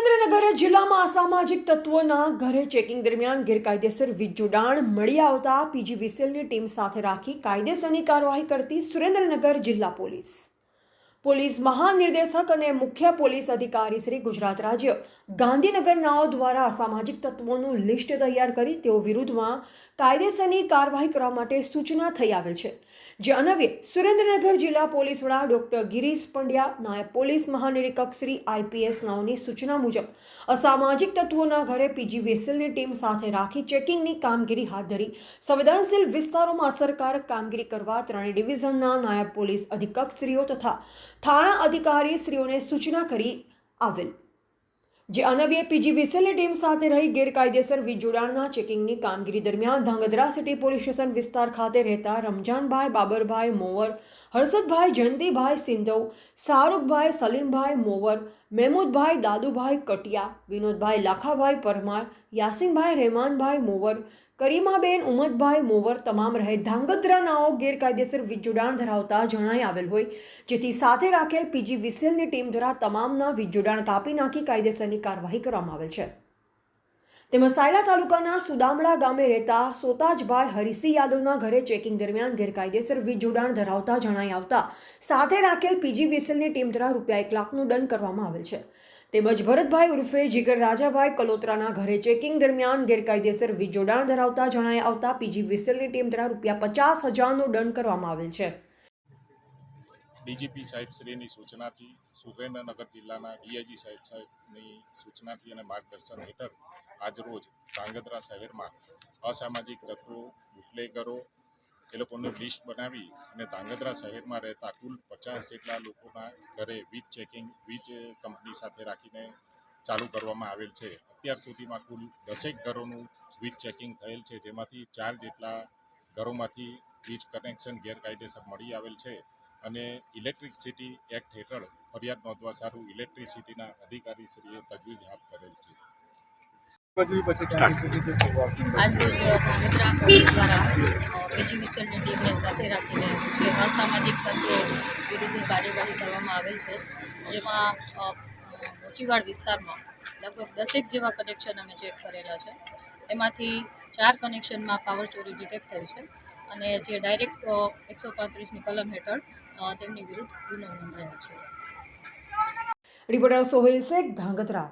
સુરેન્દ્રનગર જિલ્લામાં અસામાજિક તત્વોના ઘરે ચેકિંગ દરમિયાન ગેરકાયદેસર વીજ જોડાણ મળી આવતા પીજીવીસીએલની ટીમ સાથે રાખી કાયદેસરની કાર્યવાહી કરતી સુરેન્દ્રનગર જિલ્લા પોલીસ. પોલીસ મહાનિર્દેશક અને મુખ્ય પોલીસ અધિકારી શ્રી ગુજરાત રાજ્ય ગાંધીનગરનાઓ દ્વારા અસામાજિક તત્વોનું લિસ્ટ તૈયાર કરી તેઓ વિરુદ્ધમાં કાયદેસરની કાર્યવાહી કરવા માટે સૂચના થઈ આવેલ છે. જે અન્વયે સુરેન્દ્રનગર જિલ્લા પોલીસ વડા ડોક્ટર ગિરીશ પંડ્યા, નાયબ પોલીસ મહાનિરીક્ષક શ્રી આઈપીએસ નાઓની સૂચના મુજબ, અસામાજિક તત્વોના ઘરે પીજી વેસેલની ટીમ સાથે રાખી ચેકિંગની કામગીરી હાથ ધરી, સંવેદનશીલ વિસ્તારોમાં અસરકારક કામગીરી કરવા ત્રણેય ડિવિઝનના નાયબ પોલીસ અધિકક્ષશ્રીઓ તથા થાણા અધિકારીશ્રીઓને સૂચના કરી આવેલ. જે અનવ્ય પીજી વિસેલની ટીમ સાથે રહી ગેરકાયદેસર વીજ જોડાણના ચેકિંગની કામગીરી દરમિયાન ધાંગધ્રા સિટી પોલીસ સ્ટેશન વિસ્તાર ખાતે રહેતા Ramjanbhai Babarbhai mover, Harshadbhai Jayantibhai Sindhav, Shahrukhbhai Salimbhai mover, Mehmoodbhai Dadubhai Katiya, Vinodbhai Lakhabhai Parmar, Yasinbhai Rehmanbhai mover Karimaben, Umadbhai, mover તમામ રહે. ધાંગધ્રા નાઓ ગેરકાયદેસર વીજ જોડાણ ધરાવતા જણાઈ આવેલ હોય. જેથી સાથે રાખેલ પીજી વિસેલની ટીમ દ્વારા તમામના વીજ જોડાણ કાપી નાખી કાયદેસરની કાર્યવાહી કરવામાં આવેલ છે. તેમજ સાયલા તાલુકાના સુદામડા ગામે રહેતા સોતાજભાઈ હરિસિંહ યાદવના ઘરે ચેકિંગ દરમિયાન ગેરકાયદેસર વીજ જોડાણ ધરાવતા જણાઈ આવતા સાથે રાખેલ પીજી વિસેલની ટીમ દ્વારા રૂપિયા એક લાખનો દંડ કરવામાં આવેલ છે. તેમજ ભરતભાઈ ઉર્ફે જીગર રાજાભાઈ કલોત્રાના ઘરે ચેકિંગ દરમિયાન ગેરકાયદેસર વીજ જોડાણ ધરાવતા જણાય આવતા પીજી વિસેલની ટીમ દ્વારા રૂપિયા પચાસ હજારનો દંડ કરવામાં આવેલ છે. ડીજીપી સાહેબ શ્રીની સૂચનાથી, સુરેન્દ્રનગર જિલ્લાના ડીઆઈજી સાહેબ સાહેબની સૂચનાથી અને માર્ગદર્શન હેઠળ આજરોજ ધ્રાંગધ્રા શહેરમાં અસામાજિક તત્વો, બુટલેગરો એ લોકોનું લિસ્ટ બનાવી અને ધાંગધ્રા શહેરમાં રહેતા કુલ પચાસ જેટલા લોકોના ઘરે વીજ ચેકિંગ વીજ કંપની સાથે રાખીને ચાલુ કરવામાં આવેલ છે. અત્યાર સુધીમાં કુલ દસેક ઘરોનું વીજ ચેકિંગ થયેલ છે જેમાંથી ચાર જેટલા ઘરોમાંથી વીજ કનેક્શન ગેરકાયદેસર મળી આવેલ છે અને ઇલેક્ટ્રિસિટી એક્ટ હેઠળ ફરિયાદ નોંધવા સારું ઇલેક્ટ્રિસિટીના અધિકારીશ્રીએ તજવીજ હાથ કરેલ છે. આજરોજ ધાંગધ્રા પોલીસ દ્વારા પીજીવીસીએલની ટીમને સાથે રાખીને જે અસામાજિક તત્વો વિરુદ્ધ કાર્યવાહી કરવામાં આવેલ છે, જેમાં મોચીવાડ વિસ્તારમાં લગભગ દસેક જેવા કનેક્શન અમે ચેક કરેલા છે. એમાંથી ચાર કનેક્શનમાં પાવર ચોરી ડિટેક્ટ થઈ છે અને જે ડાયરેક્ટ એકસો પાંત્રીસની કલમ હેઠળ તેમની વિરુદ્ધ ગુનો નોંધાયો છે. રિપોર્ટર સોહેલ શેખ, ધાંગધ્રા.